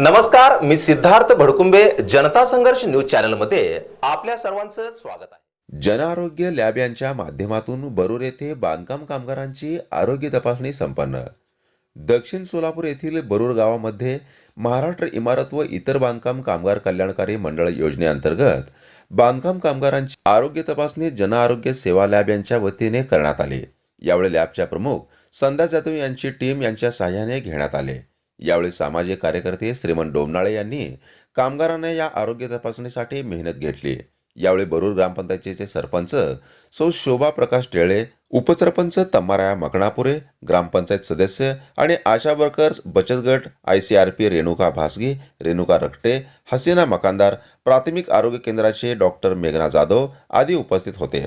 नमस्कार मी सिद्धार्थ भडकुंबे जनता संघर्ष न्यूज चॅनलमध्ये आपल्या सर्वांचं स्वागत आहे. जनआरोग्य लॅब यांच्या माध्यमातून बरूर येथे बांधकाम कामगारांची आरोग्य तपासणी संपन्न. दक्षिण सोलापूर येथील बरूर गावामध्ये महाराष्ट्र इमारत व इतर बांधकाम कामगार कल्याणकारी मंडळ योजनेअंतर्गत बांधकाम कामगारांची आरोग्य तपासणी जनआरोग्य सेवा लॅब यांच्या वतीने करण्यात आली. यावेळी लॅबच्या प्रमुख संध्या जाधव यांची टीम यांच्या सहाय्याने घेण्यात आले. यावेळी सामाजिक कार्यकर्ते श्रीमंत डोमनाळे यांनी कामगारांना या आरोग्य तपासणीसाठी मेहनत घेतली. यावेळी बरूर ग्रामपंचायतीचे सरपंच सौ शोभा प्रकाश टेळे उपसरपंच तम्माराया मकणापुरे ग्रामपंचायत सदस्य आणि आशा वर्कर्स बचत गट I C R P Renuka Bhasgi Renuka Rakte Hasina Makandar प्राथमिक आरोग्य केंद्राचे डॉक्टर मेघना जाधव आदी उपस्थित होते.